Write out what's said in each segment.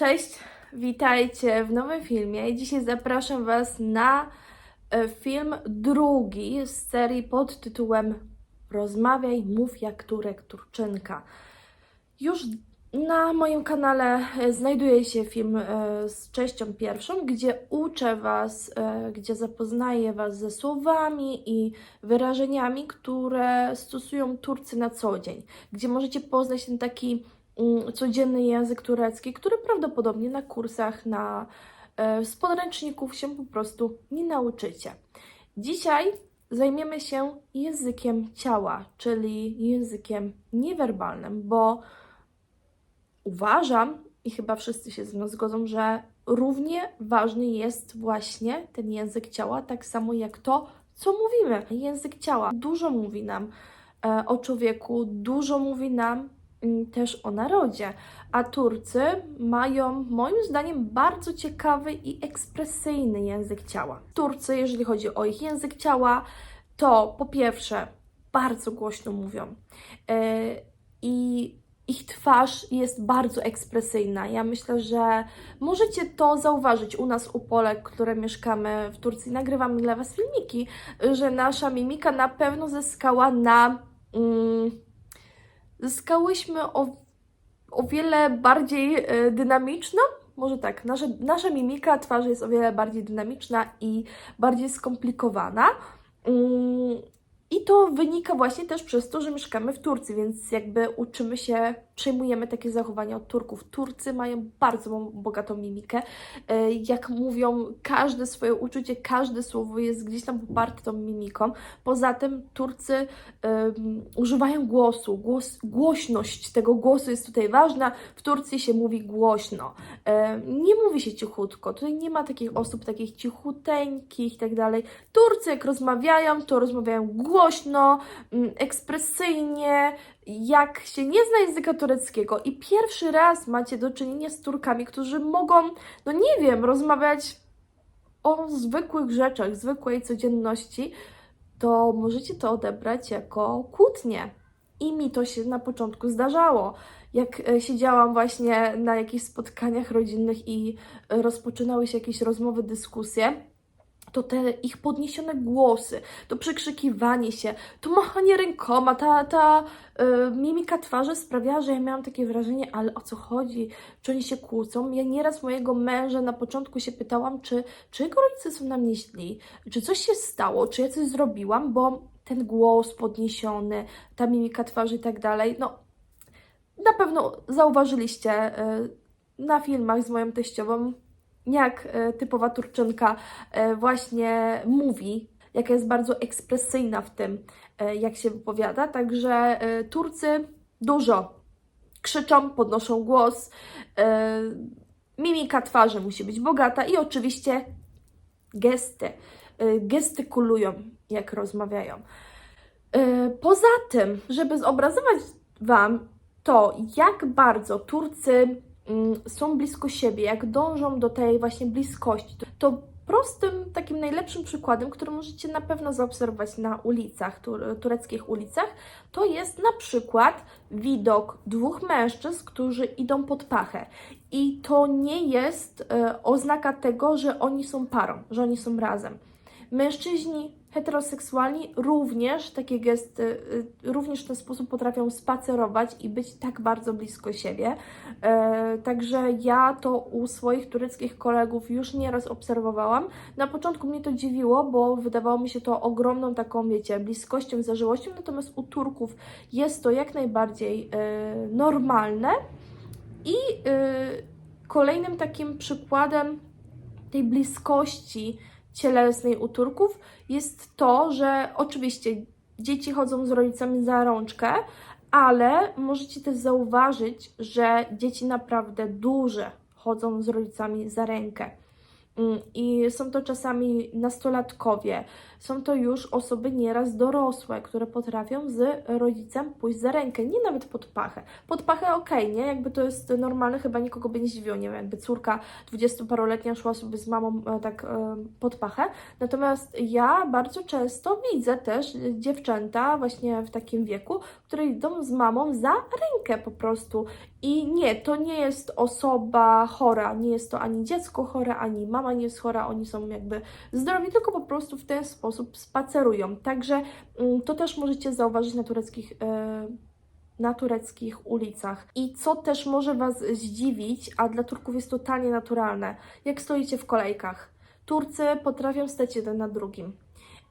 Cześć, witajcie w nowym filmie. Dzisiaj zapraszam Was na e, film drugi z serii pod tytułem Rozmawiaj, mów jak Turek, Turczynka. Już na moim kanale e, znajduje się film e, z częścią pierwszą, gdzie uczę Was, gdzie zapoznaję Was ze słowami i wyrażeniami, które stosują Turcy na co dzień, gdzie możecie poznać ten taki codzienny język turecki, który prawdopodobnie na kursach, na e, z podręczników się po prostu nie nauczycie. Dzisiaj zajmiemy się językiem ciała, czyli językiem niewerbalnym, bo uważam i chyba wszyscy się ze mną zgodzą, że równie ważny jest właśnie ten język ciała, tak samo jak to, co mówimy. Język ciała dużo mówi nam e, o człowieku, dużo mówi nam mm, też o narodzie. A Turcy mają, moim zdaniem, bardzo ciekawy i ekspresyjny język ciała. Turcy, jeżeli chodzi o ich język ciała, to po pierwsze bardzo głośno mówią. E, I ich twarz jest bardzo ekspresyjna. Ja myślę, że możecie to zauważyć u nas, u Polek, które mieszkamy w Turcji. Nagrywamy dla Was filmiki, że nasza mimika na pewno zyskała na. Mm, zyskałyśmy o, o wiele bardziej e, dynamiczna. Może tak, nasza, nasza mimika twarzy jest o wiele bardziej dynamiczna i bardziej skomplikowana. I to wynika właśnie też przez to, że mieszkamy w Turcji, więc jakby uczymy się, przejmujemy takie zachowania od Turków. Turcy mają bardzo bo- bogatą mimikę. E, Jak mówią, każde swoje uczucie, każde słowo jest gdzieś tam poparte tą mimiką. Poza tym Turcy em, używają głosu. Głos, głośność tego głosu jest tutaj ważna. W Turcji się mówi głośno. E, Nie mówi się cichutko. Tutaj nie ma takich osób, takich cichuteńkich i tak dalej. Turcy jak rozmawiają, to rozmawiają głośno, mm, ekspresyjnie, jak się nie zna języka tureckiego i pierwszy raz macie do czynienia z Turkami, którzy mogą, no nie wiem, rozmawiać o zwykłych rzeczach, zwykłej codzienności, to możecie to odebrać jako kłótnię. I mi to się na początku zdarzało. Jak e, siedziałam właśnie na jakichś spotkaniach rodzinnych i e, rozpoczynały się jakieś rozmowy, dyskusje, to te ich podniesione głosy, to przekrzykiwanie się, to machanie rękoma, ta, ta e, mimika twarzy sprawiała, że ja miałam takie wrażenie, ale o co chodzi? Czy oni się kłócą? Ja nieraz mojego męża na początku się pytałam, czy, czy jego rodzice są na mnie źli? Czy coś się stało? Czy ja coś zrobiłam? Bo ten głos podniesiony, ta mimika twarzy i tak dalej, no na pewno zauważyliście e, na filmach z moją teściową, jak e, typowa Turczynka e, właśnie mówi, jaka jest bardzo ekspresyjna w tym, e, jak się wypowiada. Także Turcy dużo krzyczą, podnoszą głos, mimika twarzy musi być bogata i oczywiście gesty. Gestykulują, jak rozmawiają. Poza tym, żeby zobrazować Wam to, jak bardzo Turcy są blisko siebie, jak dążą do tej właśnie bliskości, to prostym, takim najlepszym przykładem, który możecie na pewno zaobserwować na ulicach, tur tureckich ulicach, to jest na przykład widok dwóch mężczyzn, którzy idą pod pachę. I to nie jest e, oznaka tego, że oni są parą, że oni są razem. Mężczyźni heteroseksualni również takie gesty, y, również w ten sposób potrafią spacerować i być tak bardzo blisko siebie. E, także ja to u swoich tureckich kolegów już nieraz obserwowałam. Na początku mnie to dziwiło, bo wydawało mi się to ogromną taką, wiecie, bliskością, zażyłością, natomiast u Turków jest to jak najbardziej e, normalne. I e, kolejnym takim przykładem tej bliskości cielesnej u Turków jest to, że oczywiście dzieci chodzą z rodzicami za rączkę, ale możecie też zauważyć, że dzieci naprawdę duże chodzą z rodzicami za rękę. Mm, I są to czasami nastolatkowie, są to już osoby nieraz dorosłe, które potrafią z rodzicem pójść za rękę, nie nawet pod pachę. Pod pachę okej, nie? Jakby to jest normalne, chyba nikogo by nie zdziwiło, nie wiem, jakby córka dwudziestoparoletnia szła sobie z mamą e, tak e, pod pachę. Natomiast ja bardzo często widzę też dziewczęta właśnie w takim wieku, które idą z mamą za rękę po prostu. I nie, to nie jest osoba chora, nie jest to ani dziecko chore, ani mama nie jest chora, oni są jakby zdrowi, tylko po prostu w ten sposób spacerują. Także mm, to też możecie zauważyć na tureckich. e, na tureckich ulicach. I co też może Was zdziwić, a dla Turków jest totalnie naturalne, jak stoicie w kolejkach. Turcy potrafią stać jeden na drugim.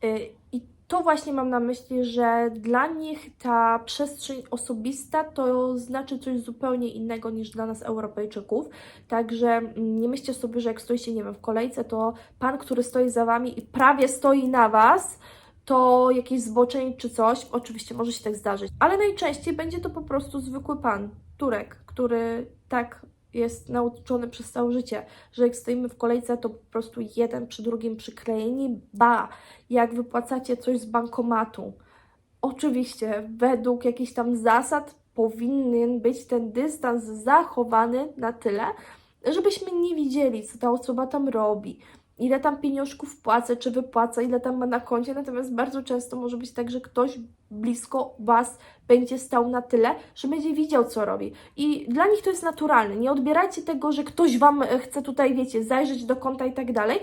Y, I to właśnie mam na myśli, że dla nich ta przestrzeń osobista to znaczy coś zupełnie innego niż dla nas, Europejczyków. Także mm, nie myślcie sobie, że jak stoicie, nie wiem, w kolejce, to pan, który stoi za wami i prawie stoi na was, to jakiś zboczeń czy coś. Oczywiście może się tak zdarzyć, ale najczęściej będzie to po prostu zwykły pan, Turek, który tak jest nauczony przez całe życie, że jak stoimy w kolejce, to po prostu jeden przy drugim przyklejeni, ba, jak wypłacacie coś z bankomatu. Oczywiście, według jakichś tam zasad powinien być ten dystans zachowany na tyle, żebyśmy nie widzieli, co ta osoba tam robi, ile tam pieniążków płaca, czy wypłaca, ile tam ma na koncie. Natomiast bardzo często może być tak, że ktoś blisko Was będzie stał na tyle, że będzie widział, co robi. I dla nich to jest naturalne. Nie odbierajcie tego, że ktoś Wam e, chce tutaj, wiecie, zajrzeć do konta i tak dalej.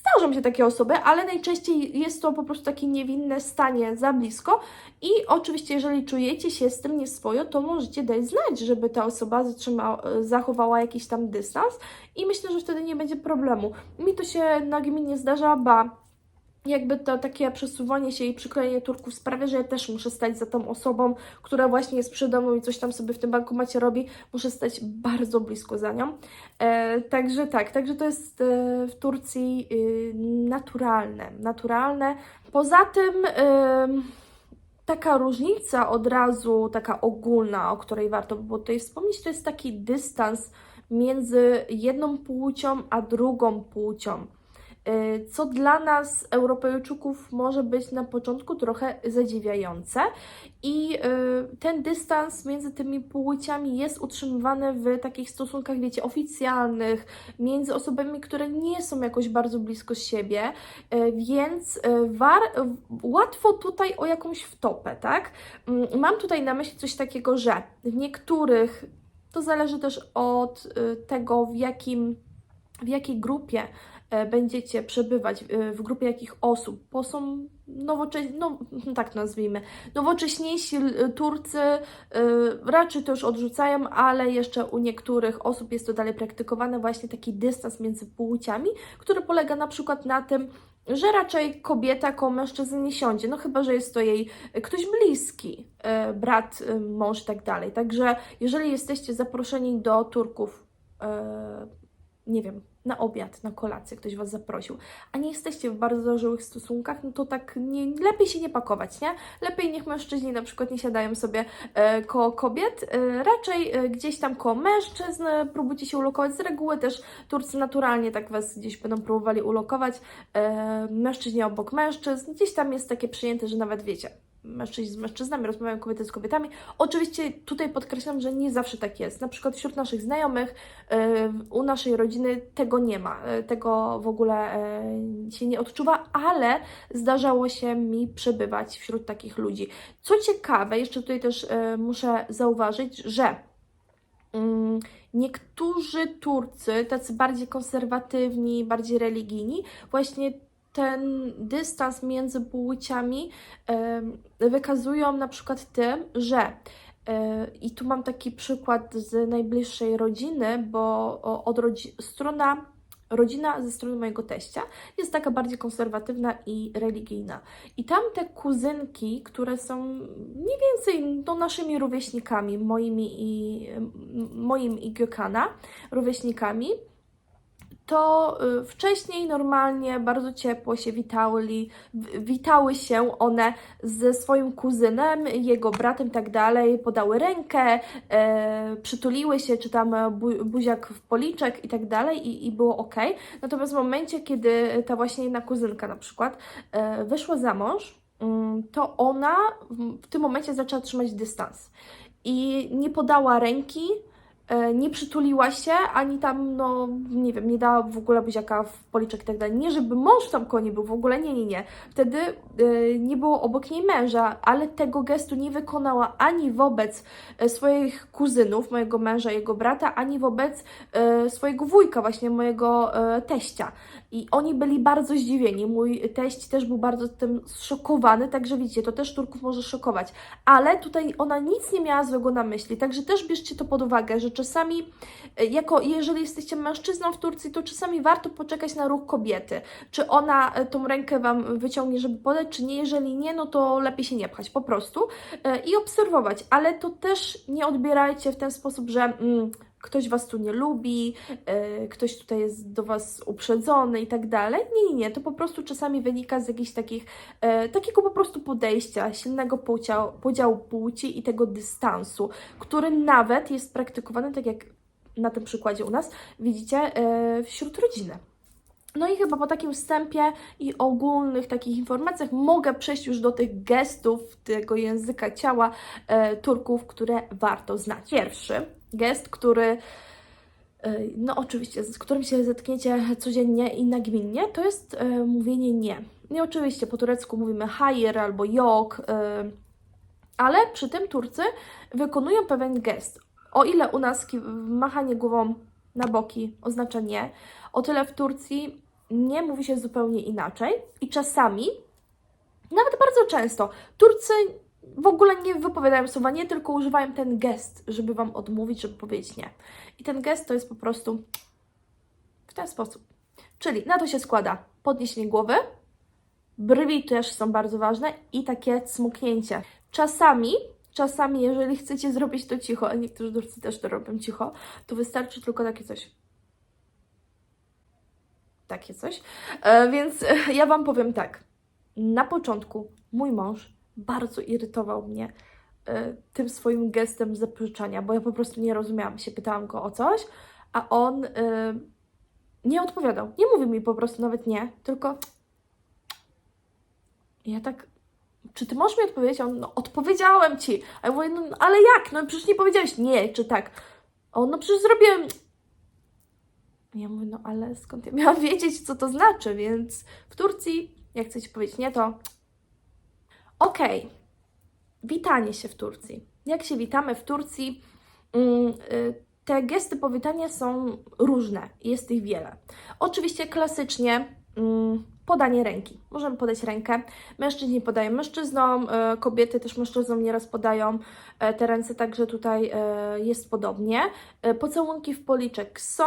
Zdarzą się takie osoby, ale najczęściej jest to po prostu takie niewinne stanie za blisko. I oczywiście, jeżeli czujecie się z tym nieswojo, to możecie dać znać, żeby ta osoba zachowała jakiś tam dystans i myślę, że wtedy nie będzie problemu. Mi to się na gminie zdarza, ba jakby to takie przesuwanie się i przyklejenie Turków sprawia, że ja też muszę stać za tą osobą, która właśnie jest przy domu i coś tam sobie w tym bankomacie robi, muszę stać bardzo blisko za nią. E, także tak, także to jest e, w Turcji e, naturalne, naturalne. Poza tym e, taka różnica od razu, taka ogólna, o której warto by było tutaj wspomnieć, to jest taki dystans między jedną płcią a drugą płcią co dla nas, Europejczyków, może być na początku trochę zadziwiające. I y, ten dystans między tymi płciami jest utrzymywany w takich stosunkach, wiecie, oficjalnych, między osobami, które nie są jakoś bardzo blisko siebie, y, więc y, war, łatwo tutaj o jakąś wtopę, tak? Mm, Mam tutaj na myśli coś takiego, że w niektórych to zależy też od y, tego, w jakim, w jakiej grupie będziecie przebywać, y, w grupie jakich osób, bo są nowocześni, no tak nazwijmy, nowocześniejsi y, Turcy raczej to już odrzucają, ale jeszcze u niektórych osób jest to dalej praktykowane, właśnie taki dystans między płciami, który polega na przykład na tym, że raczej kobieta koło mężczyzny nie siądzie, no chyba, że jest to jej ktoś bliski, e, brat, e, mąż i tak dalej. Także jeżeli jesteście zaproszeni do Turków, e, nie wiem, na obiad, na kolację, ktoś Was zaprosił, a nie jesteście w bardzo dożyłych stosunkach, no to tak nie, lepiej się nie pakować, nie? Lepiej niech mężczyźni na przykład nie siadają sobie e, koło kobiet, e, raczej e, gdzieś tam koło mężczyzn e, próbujcie się ulokować. Z reguły też Turcy naturalnie tak Was gdzieś będą próbowali ulokować, e, mężczyźni obok mężczyzn, gdzieś tam jest takie przyjęte, że nawet wiecie, mężczyźni z mężczyznami, rozmawiają kobiety z kobietami. Oczywiście tutaj podkreślam, że nie zawsze tak jest. Na przykład wśród naszych znajomych, e, u naszej rodziny tego nie ma, e, tego w ogóle e, się nie odczuwa, ale zdarzało się mi przebywać wśród takich ludzi. Co ciekawe, jeszcze tutaj też muszę zauważyć, że mm, niektórzy Turcy, tacy bardziej konserwatywni, bardziej religijni, właśnie ten dystans między płciami wykazują na przykład tym, że e, i tu mam taki przykład z najbliższej rodziny, bo od rodzi- strona, rodzina ze strony mojego teścia jest taka bardziej konserwatywna i religijna. I tam te kuzynki, które są mniej więcej no, naszymi rówieśnikami, moimi i, moim i Gökana, rówieśnikami, to y, wcześniej normalnie bardzo ciepło się witali, witały się one ze swoim kuzynem, jego bratem i tak dalej, podały rękę, e, przytuliły się, czy tam bu, buziak w policzek i tak dalej i, i było ok. Natomiast w momencie, kiedy ta właśnie jedna kuzynka na przykład e, wyszła za mąż, mm, to ona w- tym momencie zaczęła trzymać dystans i nie podała ręki, nie przytuliła się, ani tam, no nie wiem, nie dała w ogóle buziaka w policzek i tak dalej. Nie, żeby mąż tam koło był, w ogóle nie, nie, nie. Wtedy e, nie było obok niej męża, ale tego gestu nie wykonała ani wobec e, swoich kuzynów, mojego męża, jego brata, ani wobec e, swojego wujka, właśnie mojego e, teścia. I oni byli bardzo zdziwieni. Mój teść też był bardzo tym zszokowany, także widzicie, to też Turków może szokować. Ale tutaj ona nic nie miała złego na myśli, także też bierzcie to pod uwagę, że czasami, e, jako jeżeli jesteście mężczyzną w Turcji, to czasami warto poczekać na ruch kobiety. Czy ona e, tą rękę Wam wyciągnie, żeby podać, czy nie. Jeżeli nie, no to lepiej się nie pchać po prostu e, i obserwować. Ale to też nie odbierajcie w ten sposób, że... Mm, ktoś was tu nie lubi, e, ktoś tutaj jest do was uprzedzony i tak dalej. Nie, nie, nie, to po prostu czasami wynika z jakichś takich, e, takiego po prostu podejścia, silnego podziału, podziału płci i tego dystansu, który nawet jest praktykowany, tak jak na tym przykładzie u nas, widzicie, e, wśród rodziny. No i chyba po takim wstępie i ogólnych takich informacjach mogę przejść już do tych gestów tego języka ciała e, Turków, które warto znać. Pierwszy gest, który e, no oczywiście, z którym się zetkniecie codziennie i nagminnie, to jest e, mówienie nie. I oczywiście po turecku mówimy hayır albo yok, e, ale przy tym Turcy wykonują pewien gest. O ile u nas machanie głową na boki oznacza nie, o tyle w Turcji nie mówi się zupełnie inaczej i czasami, nawet bardzo często, Turcy w ogóle nie wypowiadają słowa nie, tylko używają ten gest, żeby Wam odmówić, żeby powiedzieć nie. I ten gest to jest po prostu w ten sposób. Czyli na to się składa podniesienie głowy, brwi też są bardzo ważne i takie cmuknięcie. Czasami, czasami jeżeli chcecie zrobić to cicho, a niektórzy Turcy też to robią cicho, to wystarczy tylko takie coś. Takie coś. E, więc ja Wam powiem tak. Na początku mój mąż bardzo irytował mnie e, tym swoim gestem zaprzeczania, bo ja po prostu nie rozumiałam się. Pytałam go o coś, a on e, nie odpowiadał. Nie mówił mi po prostu nawet nie, tylko ja tak, czy ty możesz mi odpowiedzieć? On, no odpowiedziałem ci. A ja mówię, no ale jak? No przecież nie powiedziałeś nie, czy tak. On, no przecież zrobiłem. Ja mówię, no ale skąd ja miałam wiedzieć, co to znaczy? Więc w Turcji, jak chcecie powiedzieć nie, to okej. Witanie się w Turcji. Jak się witamy w Turcji? Mm, y, Te gesty powitania są różne, jest ich wiele. Oczywiście klasycznie mm, podanie ręki. Możemy podać rękę. Mężczyźni podają mężczyznom, e, kobiety też mężczyznom nieraz podają e, te ręce, także tutaj e, jest podobnie. Pocałunki w policzek są.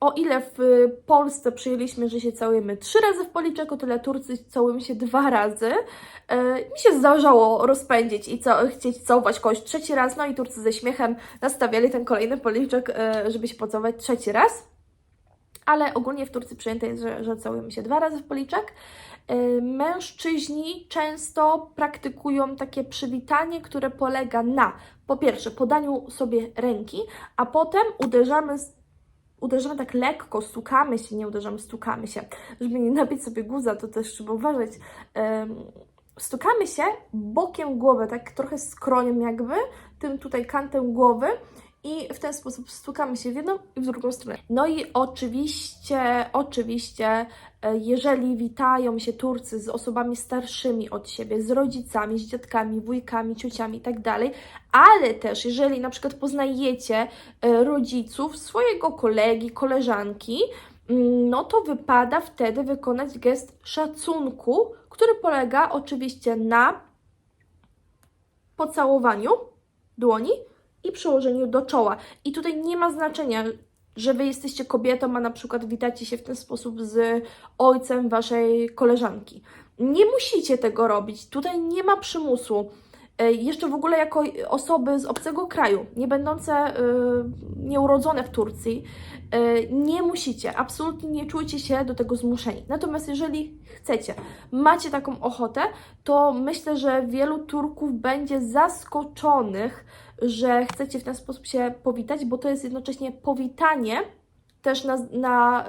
O ile w Polsce przyjęliśmy, że się całujemy trzy razy w policzek, o tyle Turcy całują się dwa razy. Mi się zdarzało rozpędzić i chcieć całować kogoś trzeci raz, no i Turcy ze śmiechem nastawiali ten kolejny policzek, żeby się pocałować trzeci raz ale ogólnie w Turcji przyjęte jest, że, że całujemy się dwa razy w policzek. Yy, Mężczyźni często praktykują takie przywitanie, które polega na po pierwsze podaniu sobie ręki, a potem uderzamy, uderzamy tak lekko, stukamy się, nie uderzamy, stukamy się, żeby nie nabić sobie guza, to też trzeba uważać. Stukamy się bokiem głowy, tak trochę skroniem jakby, tym tutaj kantem głowy i w ten sposób stukamy się w jedną i w drugą stronę. No i oczywiście, oczywiście, e, jeżeli witają się Turcy z osobami starszymi od siebie, z rodzicami, z dziadkami, wujkami, ciociami i tak dalej, ale też jeżeli na przykład poznajecie e, rodziców swojego kolegi, koleżanki, mm, no to wypada wtedy wykonać gest szacunku, który polega oczywiście na pocałowaniu dłoni i przyłożeniu do czoła. I tutaj nie ma znaczenia, że wy jesteście kobietą, a na przykład witacie się w ten sposób z ojcem waszej koleżanki. Nie musicie tego robić. Tutaj nie ma przymusu. E, Jeszcze w ogóle jako osoby z obcego kraju, nie będące, e, nieurodzone w Turcji, e, nie musicie, absolutnie nie czujcie się do tego zmuszeni. Natomiast jeżeli chcecie, macie taką ochotę, to myślę, że wielu Turków będzie zaskoczonych, że chcecie w ten sposób się powitać, bo to jest jednocześnie powitanie też na, na,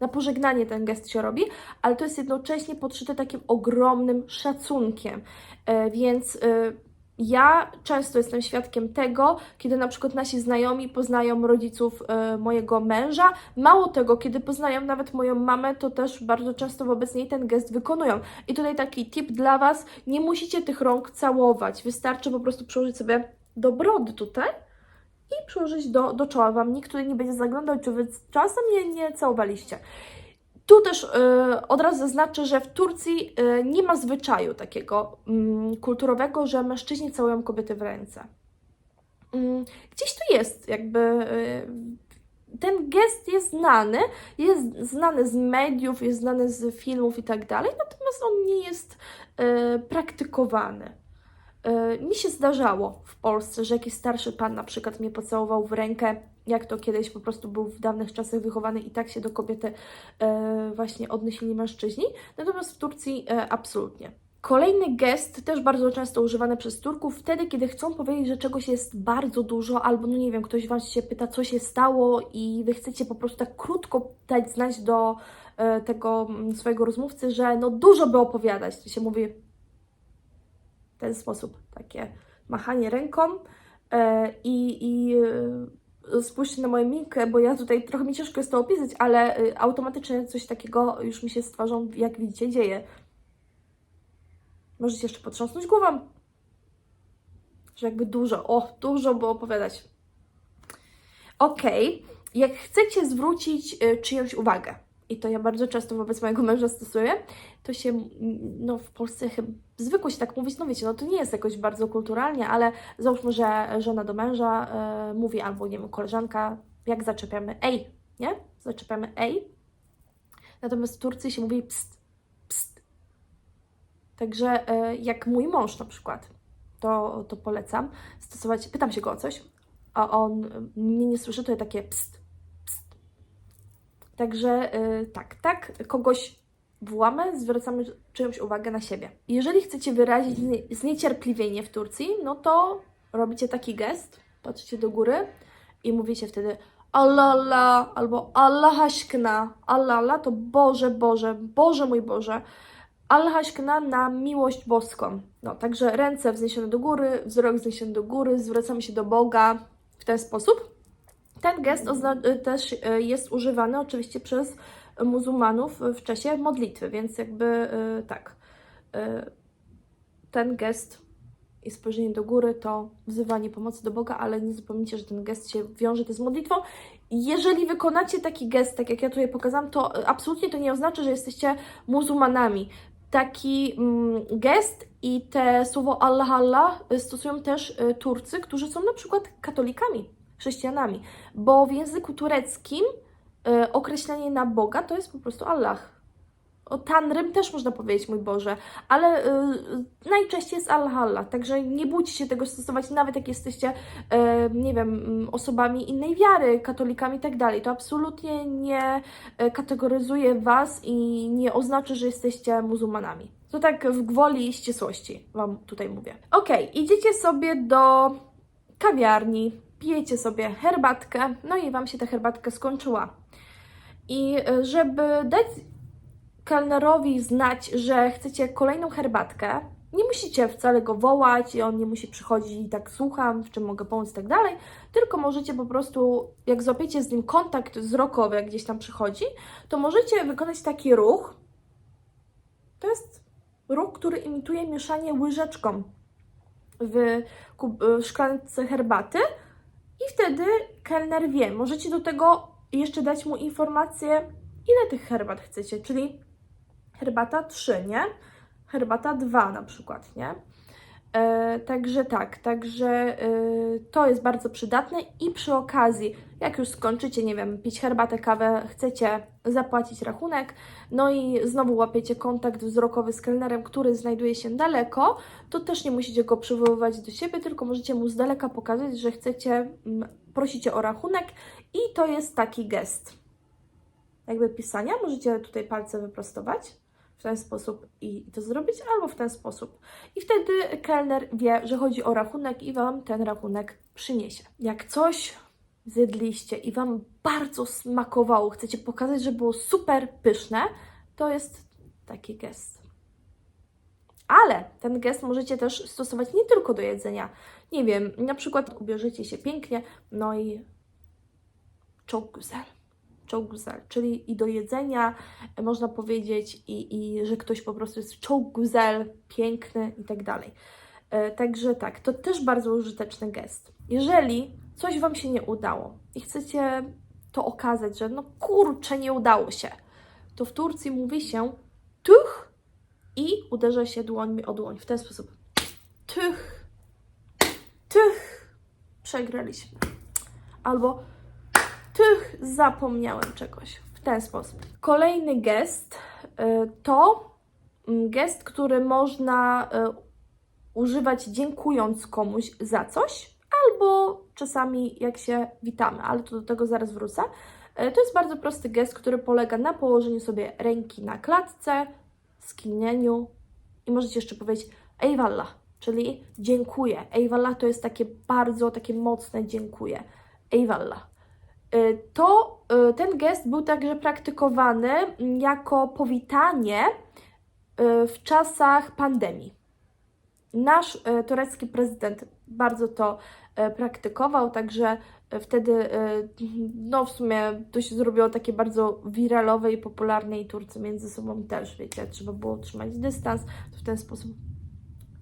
na pożegnanie ten gest się robi, ale to jest jednocześnie podszyte takim ogromnym szacunkiem. E, Więc e, ja często jestem świadkiem tego, kiedy na przykład nasi znajomi poznają rodziców e, mojego męża. Mało tego, kiedy poznają nawet moją mamę, to też bardzo często wobec niej ten gest wykonują. I tutaj taki tip dla Was: nie musicie tych rąk całować. Wystarczy po prostu przyłożyć sobie do brody tutaj i przyłożyć do, do czoła. Wam nikt tutaj nie będzie zaglądał, czy Wy czasem nie, nie całowaliście. Tu też y, od razu zaznaczę, że w Turcji y, nie ma zwyczaju takiego mm, kulturowego, że mężczyźni całują kobiety w ręce. Mm, gdzieś tu jest jakby. y, ten gest jest znany, jest znany z mediów, jest znany z filmów i tak dalej, natomiast on nie jest y, praktykowany. Y, Mi się zdarzało w Polsce, że jakiś starszy pan na przykład mnie pocałował w rękę, jak to kiedyś po prostu był w dawnych czasach wychowany i tak się do kobiety e, właśnie odnosili mężczyźni. Natomiast w Turcji e, absolutnie. Kolejny gest, też bardzo często używany przez Turków, wtedy, kiedy chcą powiedzieć, że czegoś jest bardzo dużo, albo no nie wiem, ktoś Was się pyta, co się stało, i Wy chcecie po prostu tak krótko dać znać do e, tego mm, swojego rozmówcy, że no dużo by opowiadać. To się mówi ten sposób, takie machanie ręką e, i, i e, spójrzcie na moją minkę, bo ja tutaj trochę mi ciężko jest to opisać, ale e, automatycznie coś takiego już mi się z twarzą, jak widzicie, dzieje. Możecie jeszcze potrząsnąć głową, że jakby dużo, o, dużo było opowiadać. Okej, jak chcecie zwrócić czyjąś uwagę, i to ja bardzo często wobec mojego męża stosuję, to się, no w Polsce chyba zwykło się tak mówić, no wiecie, no to nie jest jakoś bardzo kulturalnie, ale załóżmy, że żona do męża y, mówi, albo nie wiem, koleżanka, jak zaczepiamy, ej, nie? Zaczepiamy ej. Natomiast w Turcji się mówi pst, pst. Także y, jak mój mąż na przykład, to, to polecam stosować, pytam się go o coś, a on y, mnie nie słyszy, to ja takie pst. Także y, tak, tak, kogoś wołamy, zwracamy czyjąś uwagę na siebie. Jeżeli chcecie wyrazić znie- zniecierpliwienie w Turcji, no to robicie taki gest, patrzycie do góry i mówicie wtedy Allah albo Allah aşkına. Allah Allah to Boże, Boże, Boże mój Boże. Allah aşkına na miłość boską. No, także ręce wzniesione do góry, wzrok wzniesiony do góry, zwracamy się do Boga w ten sposób. Ten gest y, też y, jest używany oczywiście przez muzułmanów w czasie modlitwy, więc jakby y, tak. Ten gest i spojrzenie do góry to wzywanie pomocy do Boga, ale nie zapomnijcie, że ten gest się wiąże też z modlitwą. Jeżeli wykonacie taki gest, tak jak ja tutaj pokazałam, to absolutnie to nie oznacza, że jesteście muzułmanami. Taki mm, gest i te słowo Allah Allah stosują też Turcy, którzy są na przykład katolikami, chrześcijanami, bo w języku tureckim y, określenie na Boga to jest po prostu Allah. O Tanrym też można powiedzieć, mój Boże, ale y, najczęściej jest Allah Allah, także nie bójcie się tego stosować, nawet jak jesteście, y, nie wiem, mm, osobami innej wiary, katolikami i tak dalej. To absolutnie nie kategoryzuje Was i nie oznacza, że jesteście muzułmanami. To tak w gwoli ścisłości Wam tutaj mówię. Okej, idziecie sobie do kawiarni, pijecie sobie herbatkę, no i Wam się ta herbatka skończyła. I y, żeby dać kelnerowi znać, że chcecie kolejną herbatkę, nie musicie wcale go wołać i on nie musi przychodzić i tak słucham, w czym mogę pomóc i tak dalej, tylko możecie po prostu, jak złapiecie z nim kontakt wzrokowy, jak gdzieś tam przychodzi, to możecie wykonać taki ruch. To jest ruch, który imituje mieszanie łyżeczką w, w szklance herbaty i wtedy kelner wie. Możecie do tego jeszcze dać mu informację, ile tych herbat chcecie, czyli herbata 3, nie? Herbata 2 na przykład, nie? E, także tak, także e, to jest bardzo przydatne i przy okazji, jak już skończycie, nie wiem, pić herbatę, kawę, chcecie zapłacić rachunek, no i znowu łapiecie kontakt wzrokowy z kelnerem, który znajduje się daleko, to też nie musicie go przywoływać do siebie, tylko możecie mu z daleka pokazać, że chcecie, mm, prosicie o rachunek i to jest taki gest. Jakby pisania, możecie tutaj palce wyprostować w ten sposób i to zrobić, albo w ten sposób. I wtedy kelner wie, że chodzi o rachunek i Wam ten rachunek przyniesie. Jak coś zjedliście i Wam bardzo smakowało, chcecie pokazać, że było super pyszne, to jest taki gest. Ale ten gest możecie też stosować nie tylko do jedzenia. Nie wiem, na przykład ubierzecie się pięknie, no i czołguzel. Czołguzel, czyli i do jedzenia e, można powiedzieć, i, i że ktoś po prostu jest czołguzel, piękny i tak dalej. E, Także tak, to też bardzo użyteczny gest. Jeżeli coś Wam się nie udało i chcecie to okazać, że no kurczę, nie udało się, to w Turcji mówi się tuch i uderza się dłońmi o dłoń w ten sposób. Tych, tych, przegraliśmy. Albo tych, zapomniałem czegoś. W ten sposób. Kolejny gest y, to mm, gest, który można y, używać dziękując komuś za coś, albo czasami jak się witamy, ale to do tego zaraz wrócę. Y, To jest bardzo prosty gest, który polega na położeniu sobie ręki na klatce, skinieniu i możecie jeszcze powiedzieć Eyvallah, czyli dziękuję. Eyvallah to jest takie bardzo, takie mocne dziękuję. Eyvallah. Y, To y, ten gest był także praktykowany jako powitanie y, w czasach pandemii. Nasz y, turecki prezydent bardzo to y, praktykował, także y, wtedy, y, no w sumie to się zrobiło takie bardzo wiralowe i popularne i Turcy między sobą też, wiecie, trzeba było trzymać dystans, w ten sposób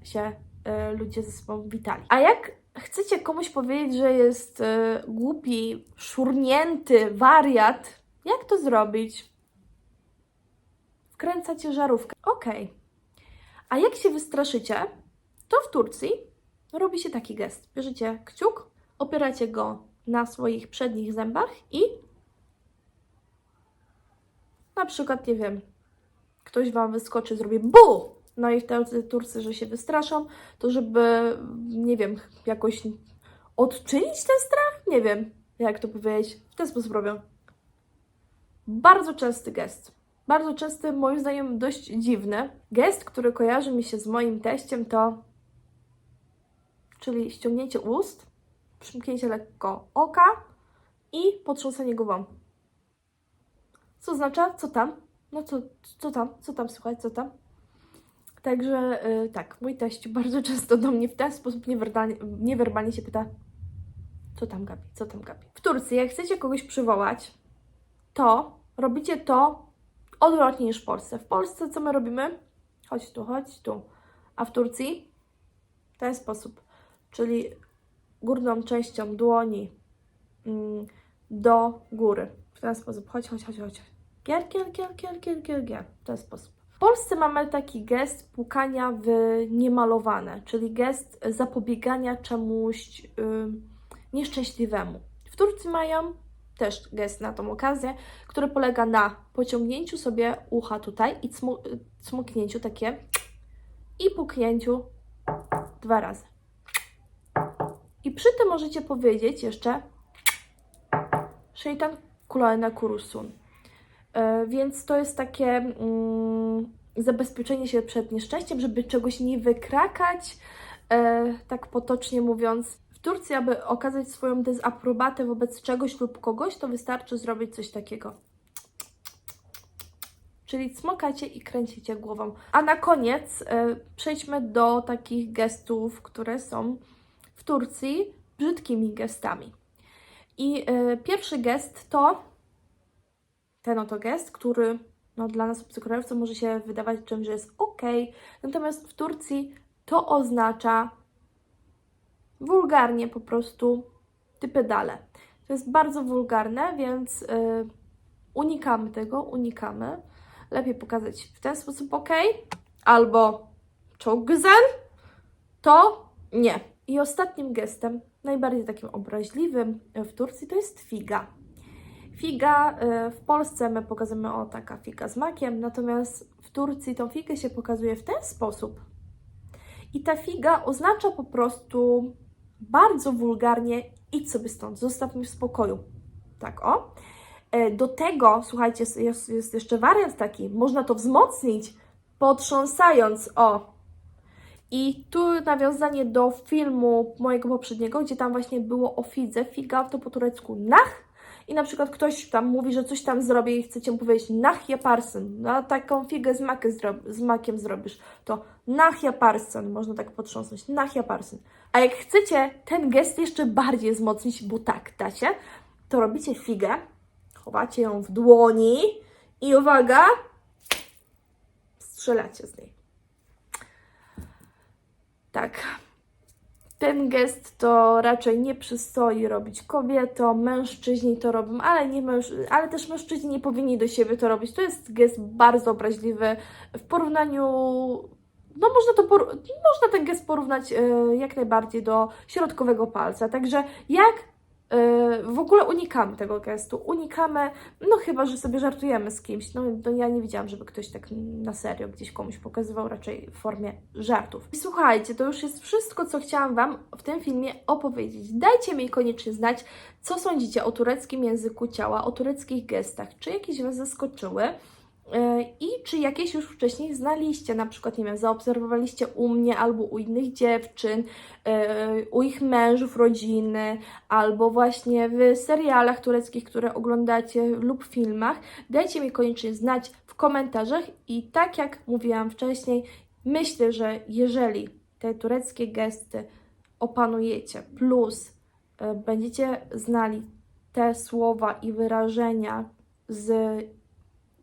się y, ludzie ze sobą witali. A jak chcecie komuś powiedzieć, że jest y, głupi, szurnięty, wariat, jak to zrobić? Wkręcacie żarówkę. Okej. A jak się wystraszycie, to w Turcji robi się taki gest. Bierzecie kciuk, opieracie go na swoich przednich zębach i na przykład, nie wiem, ktoś Wam wyskoczy, zrobi bu! No i wtedy Turcy, że się wystraszą, to żeby, nie wiem, jakoś odczynić ten strach? Nie wiem, jak to powiedzieć. W ten sposób robią. Bardzo częsty gest. Bardzo częsty, moim zdaniem dość dziwny. Gest, który kojarzy mi się z moim teściem to czyli ściągnięcie ust, przymknięcie lekko oka i potrząsanie głową. Co oznacza? Co tam? No co, co tam? Co tam? Słuchaj, co tam? Także y, tak, mój teść bardzo często do mnie w ten sposób niewerbalnie, niewerbalnie się pyta, co tam Gabi, co tam Gabi. W Turcji, jak chcecie kogoś przywołać, to robicie to odwrotnie niż w Polsce. W Polsce co my robimy? Chodź tu, chodź tu. A w Turcji w ten sposób, czyli górną częścią dłoni mm, do góry. W ten sposób. Chodź, chodź, chodź, chodź. Gier, gier, gier, gier, gier, gier, gier. W ten sposób. W Polsce mamy taki gest pukania w niemalowane, czyli gest zapobiegania czemuś y, nieszczęśliwemu. W Turcji mają też gest na tą okazję, który polega na pociągnięciu sobie ucha tutaj i cmu, cmuknięciu takie i puknięciu dwa razy. I przy tym możecie powiedzieć jeszcze Szejtan kulajna kurusun. E, Więc to jest takie mm, zabezpieczenie się przed nieszczęściem, żeby czegoś nie wykrakać, e, tak potocznie mówiąc. W Turcji, aby okazać swoją dezaprobatę wobec czegoś lub kogoś, to wystarczy zrobić coś takiego. Czyli cmokacie i kręcicie głową. A na koniec e, przejdźmy do takich gestów, które są w Turcji brzydkimi gestami. I pierwszy gest to ten oto gest, który no, dla nas obcokrajowców może się wydawać czymś, że jest ok, natomiast w Turcji to oznacza wulgarnie po prostu ty pedale. To jest bardzo wulgarne, więc y, unikamy tego, unikamy. Lepiej pokazać w ten sposób ok, albo güzel, to nie. I ostatnim gestem, najbardziej takim obraźliwym w Turcji, to jest figa. Figa y, w Polsce my pokazujemy o taka figa z makiem, natomiast w Turcji tą figę się pokazuje w ten sposób. I ta figa oznacza po prostu bardzo wulgarnie idź sobie stąd, zostaw mnie w spokoju. Tak o. E, Do tego, słuchajcie, jest, jest jeszcze wariant taki, można to wzmocnić, potrząsając o. I tu nawiązanie do filmu mojego poprzedniego, gdzie tam właśnie było o fidze. Figa to po turecku nach. I na przykład ktoś tam mówi, że coś tam zrobi i chcecie mu powiedzieć nach japarsın. No taką figę z, makiem zro- z makiem zrobisz. To nach japarsın. Można tak potrząsnąć. Nach japarsın. A jak chcecie ten gest jeszcze bardziej wzmocnić, bo tak da się, to robicie figę, chowacie ją w dłoni i uwaga, strzelacie z niej. Tak. Ten gest to raczej nie przystoi robić kobietom, mężczyźni to robią, ale, nie męż... ale też mężczyźni nie powinni do siebie to robić. To jest gest bardzo obraźliwy w porównaniu. No można, to można ten gest porównać e, jak najbardziej do środkowego palca. Także jak w ogóle unikamy tego gestu, unikamy, no chyba, że sobie żartujemy z kimś. No, no ja nie widziałam, żeby ktoś tak na serio gdzieś komuś pokazywał, raczej w formie żartów. I słuchajcie, to już jest wszystko, co chciałam Wam w tym filmie opowiedzieć. Dajcie mi koniecznie znać, co sądzicie o tureckim języku ciała, o tureckich gestach. Czy jakieś Was zaskoczyły? Yy, I czy jakieś już wcześniej znaliście, na przykład, nie wiem, zaobserwowaliście u mnie albo u innych dziewczyn, yy, u ich mężów, rodziny, albo właśnie w serialach tureckich, które oglądacie lub filmach. Dajcie mi koniecznie znać w komentarzach i tak jak mówiłam wcześniej, myślę, że jeżeli te tureckie gesty opanujecie, plus yy, będziecie znali te słowa i wyrażenia z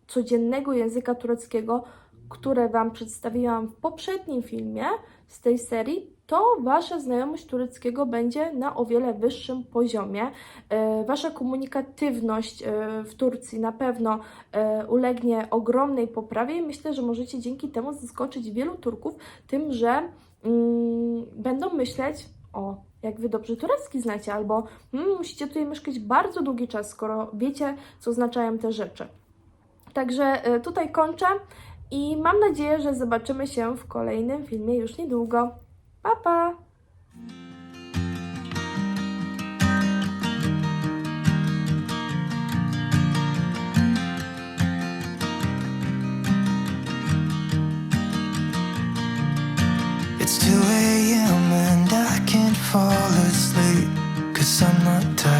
codziennego języka tureckiego, które Wam przedstawiłam w poprzednim filmie z tej serii, to Wasza znajomość tureckiego będzie na o wiele wyższym poziomie. E, Wasza komunikatywność e, w Turcji na pewno e, ulegnie ogromnej poprawie i myślę, że możecie dzięki temu zaskoczyć wielu Turków tym, że mm, będą myśleć o jak wy dobrze turecki znacie, albo mm, musicie tutaj mieszkać bardzo długi czas, skoro wiecie, co oznaczają te rzeczy. Także y, tutaj kończę i mam nadzieję, że zobaczymy się w kolejnym filmie już niedługo. Pa, pa! It's 2 a.m. and I can't fall asleep Cause I'm not tired